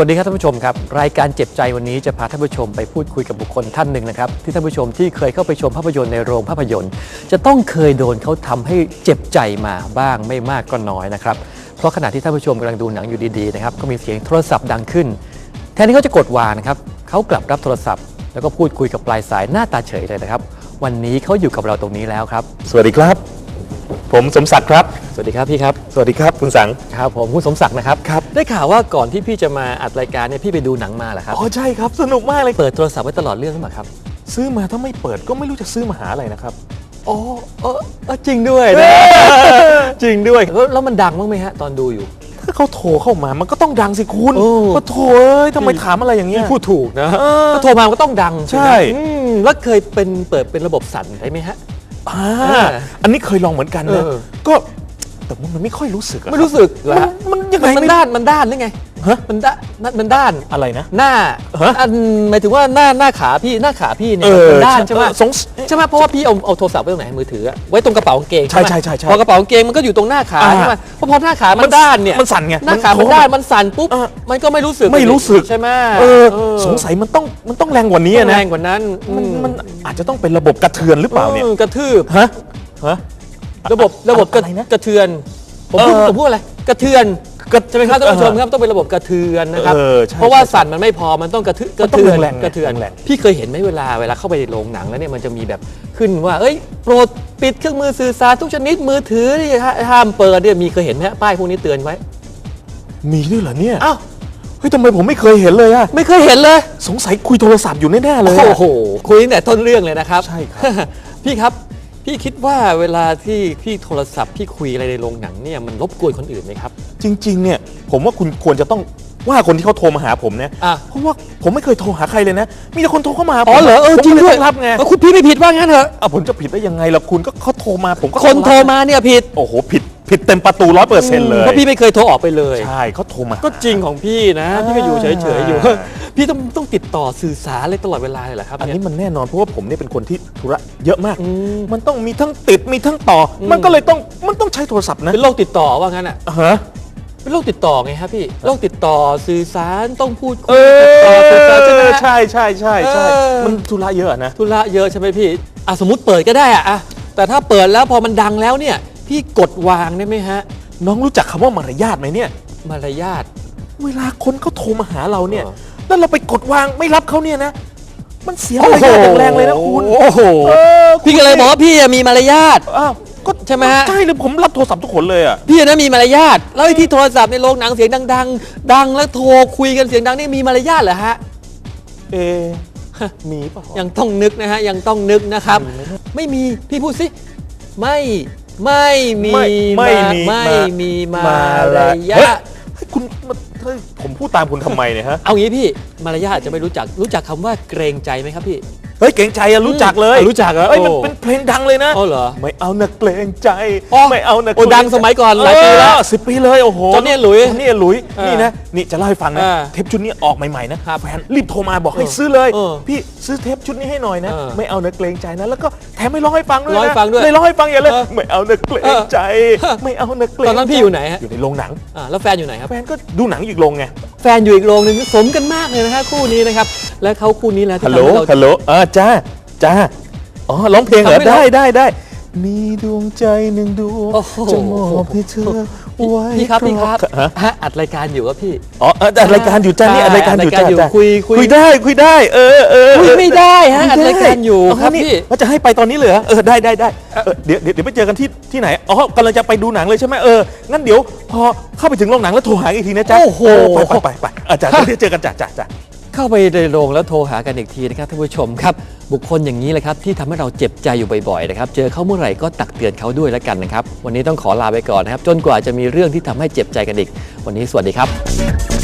วัสดีครับท่านผู้ชมครับรายการเจ็บใจวันนี้จะพาท่านผู้ชมไปพูดคุยกับบุคคลท่านหนึ่งนะครับที่ท่านผู้ชมที่เคยเข้าไปชมภาพยนตร์ในโรงภาพยนตร์ จะต้องเคยโดนเขาทำให้เจ็บใจมาบ้างไม่มากก็น้อยนะครับเพราะขณะที่ท่านผู้ชมกำลังดูหนังอยู่ดีๆนะครับก็มีเสียงโทรศัพท์ดังขึ้น แทนที่เขาจะกดวางนะครับเขากลับรับโทรศัพท์ แล้วก็พูดคุยกับปลายสายหน้าตาเฉยเลยนะครับ วันนี้เขาอยู่กับเราตรงนี้แล้วครับ สวัสดีครับ ผมสมศักดิ์ครับ สวัสดีครับพี่ครับ สวัสดีครับคุณสัง ครับผมคุณสมศักดิ์นะครับ ครับ ได้ข่าวว่าก่อนที่พี่จะมาอัดรายการเนี่ยพี่ไปดูหนังมาเหรอครับ อ๋อใช่ครับ สนุกมากเลย เปิดโทรศัพท์ไว้ตลอดเรื่องหรือเปล่าครับ ซื้อมาถ้าไม่เปิดก็ไม่รู้จะซื้อมาหาอะไรนะครับ อ๋อเออเออจริงด้วยนะจริงด้วย แล้วแล้วมันดังบ้างไหมฮะตอนดูอยู่ ถ้าเขาโทรเข้ามา มันก็ต้องดังสิคุณโอ้ ก็โทรเอ้ยทำไมถามอะไรอย่างเงี้ยพี่พูดถูกนะเออถ้าโทรมามันก็ต้องดังใช่ไหมอืมแล้วเคยเป็นเปิดเป็นระบบสั่นได้ไหมฮะ อ่าเอออันนี้เคยลองเหมือนกันนะเออ ก็แต่ว่ามันไม่ค่อยรู้สึกอะไม่รู้สึกเหรอมันฮะมันยังไงมันไม่ด้านมันด้านหรือไง ฮะมันด้านมันมันด้านอะไรนะ หน้าฮะอันหมายถึงว่าหน้าหน้าขาพี่หน้าขาพี่เนี่ยเออมันด้านใช่ไหมเออสงสใช่ไหมเพราะว่าพี่เอาเอาโทรศัพท์ไว้ตรงไหนมือถืออะไว้ตรงกระเป๋ากางเกงใช่ไหมใช่ใช่ใช่พอกระเป๋ากางเกงมันก็อยู่ตรงหน้าขาอ่าใช่ไหมเพราะพอหน้าขามันด้านเนี่ยมันสั่นไงหน้าขามันมันโค้งด้านมันสั่นปุ๊บเออมันก็ไม่รู้สึกไม่รู้สึกใช่ไหมเออเออสงสัยมันต้องมันต้องแรงกว่านี้ต้องนะแรงกว่านั้นมันอืมันอาจจะต้องเป็นระบบกระเทือนหรือเปล่าเนี่ยออกระทืบฮะฮะระบบระบบกระอะไรนะกระเทือนผมพูดเออผมพูดอะไรกระเทือน ใช่ไหมครับท่านผู้ชมครับต้องเป็นระบบกระเทือนนะครับ เออใช่เพราะว่าใช่สั่นมันไม่พอมันต้องกระทืกมัระนต้องเทือนแรงๆกระเทือนแรงพี่เคยเห็นไหมเวลาเวลาเข้าไปในโรงหนังแล้วเนี่ยมันจะมีแบบขึ้นว่า เอ้ยโปรดปิดเครื่องมือสื่อสารทุกชนิดมือถือนี่ฮะห้ามเปิดเนี่ยมีเคยเห็นไหมฮะป้ายพวกนี้เตือนไว้มีด้วยเหรอเนี่ยอ้าวเฮ้ยทำไมผมไม่เคยเห็นเลยอะไม่เคยเห็นเลย สงสัยคุยโทรศัพท์อยู่แน่ๆเลยอะ โอ้โหคุยตั้งแต่ต้นเรื่องเลยนะครับ ใช่ครับ พี่ครับ พี่คิดว่าเวลาที่พี่โทรศัพท์พี่คุยอะไรในโรงหนังเนี่ยมันรบกวนคนอื่นไหมครับ จริง ๆ เนี่ยผมว่าคุณควรจะต้องว่าคนที่เขาโทรมาหาผมเนี่ยอะ เพราะว่าผมไม่เคยโทรหาใครเลยนะ มีแต่คนโทรเข้ามาหาผมอ๋อเหรอเออผมจริงก็ลด้วยต้องรับไงเออคุณพี่ไม่ผิดว่างั้นเถอะอะผมจะผิดได้ยังไงล่ะคุณก็เขาโทรมาผมก็คนโทรรับมาเนี่ยผิด โอ้โหผิด ผิดเต็มประตูร้อยเปอร์เซ็นต์เลยเพราะพี่ไม่เคยโทรออกไปเลย ใช่เขาโทรมาก็จริงของพี่นะอ่าพี่ก็อยู่เฉยๆอยู่ พี่ต้องต้องติดต่อสื่อสารอะไรตลอดเวลาเลยเหรอครับอันเนี่ยนี้มันแน่นอนเพราะว่าผมเนี่ยเป็นคนที่ธุระเยอะมากอืมมันต้องมีทั้งติดมีทั้งต่ออมมันก็เลยต้องมันต้องใช้โทรศัพท์นะเป็นโรคติดต่อว่างั้นอะฮะเป็นโรคติดต่อไงครับพี่โรคติดต่อสื่อสารต้องพูดคุเอยติดต่อสื่อสารใช่ไหมอฮะใช่ใช่ใช่ใช่เออมันธุระเยอะนะธุระเยอะใช่ไหมพี่อะสมมติเปิดก็ได้อะอะแต่ถ้าเปิดแล้วพอมันดังแล้วเนี่ย พี่กดวางได้ไหมฮะ น้องรู้จักคำว่ามารยาทไหมเนี่ย มารยาท เวลาคนเขาโทรมาหาเราเนี่ย เออ แล้วเราไปกดวางไม่รับเขาเนี่ยนะ มันเสียมารยาทอย่างแรงเลยนะคุณโอ้โหเออพี่ก็เลยบอกว่าพี่อะมีมารยาท อ้าวก็ใช่ไหมฮะ ใช่เลยผมรับโทรศัพท์ทุกคนเลยอะ พี่นะมีมารยาทแล้วไอ้ที่โทรศัพท์ในโรงหนังเสียงดัง ๆ ดังแล้วโทรคุยกันเสียงดังนี่มีมารยาทเหรอฮะ เอมีป่ะยังต้องนึกนะฮะยังต้องนึกนะครับมีไหมไม่มีพี่พูดสิไม่ ไม่มีไม่ไม่มีไม่มามีมามารยาเฮ้ยทเฮ้ยคุณมาเฮ้ยผมพูดตามคุณทำไมเนี่ยฮะ เอางี้พี่มารยาทอาจจะไม่รู้จักรู้จักคำว่าเกรงใจไหมครับพี่ เฮ้ยเก่งใจอะรู้จักเลยอืมรู้จักเหรอเฮ้ยมันโอ้เป็นเพลงดังเลยนะอ๋อเหรอไม่เอานะเกรงใจอ๋อไม่เอานะโอ้ดังสมัยก่อนหลายปีแล้วสิบปีเลยโอ้โหจอนนี่หลุยจอนนี่หลุยเออนี่นะนี่จะเล่าให้ฟังนะเออเทปชุดนี้ออกใหม่ๆนะครับแฟนรีบโทรมาบอกให้เออซื้อเลยเออพี่ซื้อเทปชุดนี้ให้หน่อยนะเออไม่เอานะเกรงใจนะแล้วก็แถมไม่ร้องให้ฟังด้วยร้องให้นะฟังด้วยเลยร้องให้ฟังอย่าเลยเออไม่เอานะเกรงใจเออไม่เอานะเกรงใจตอนนั้นพี่อยู่ไหนฮะอยู่ในโรงหนังอ่าแล้วแฟนอยู่ไหนครับแฟนก็ดูหนังอยู่อีกโรงไงแฟนอยู่อีกโรงหนึ่งสมกันมากเลยนะฮะคู่นี้นะครับและเขาคู่นี้แหละที่ฮัลโหลทำให้เราฮัลโหลเออจ้าจ้าอ๋อร้องเพลงเหรอทำให้เราได้ได้ได้ มีดวงใจหนึ่งดวงโอ้โห จะมอบให้เธอไว้พี่ครับพี่ครับ ฮะฮะอัดรายการอยู่ครับพี่ อ๋อเออแต่รายการอยู่จ้านี่อัดรายการอยู่อัดรายการอยู่จ้าจ้าคุยคุย คุยได้คุยได้ เออเออคุยไม่ได้ฮะอัดคุรายการอยู่ครับนี่พี่ ว่าจะให้ไปตอนนี้เลยเหรอเออได้ได้ได้เออเดี๋ยวเดี๋ยวเดี๋ยวไปเจอกันที่ที่ไหนอ๋อกำลังจะไปดูหนังเลยใช่ไหมเอองั้นเดี๋ยวพอเข้าไปถึงโรงหนังแล้วโทรหาอีกทีนะจ๊ะโอ้โห เไปไปไปไปเออจ้าเดี๋ยวเจอกันจ้าจ้าจ้า เข้าไปในโรงแล้วโทรหากันอีกทีนะครับท่านผู้ชมครับ บุคคลอย่างนี้แหละครับที่ทำให้เราเจ็บใจอยู่บ่อยๆนะครับเจอเขาเมื่อไหร่ก็ตักเตือนเขาด้วยแล้วกันนะครับ วันนี้ต้องขอลาไปก่อนนะครับ จนกว่าจะมีเรื่องที่ทำให้เจ็บใจกันอีก วันนี้สวัสดีครับ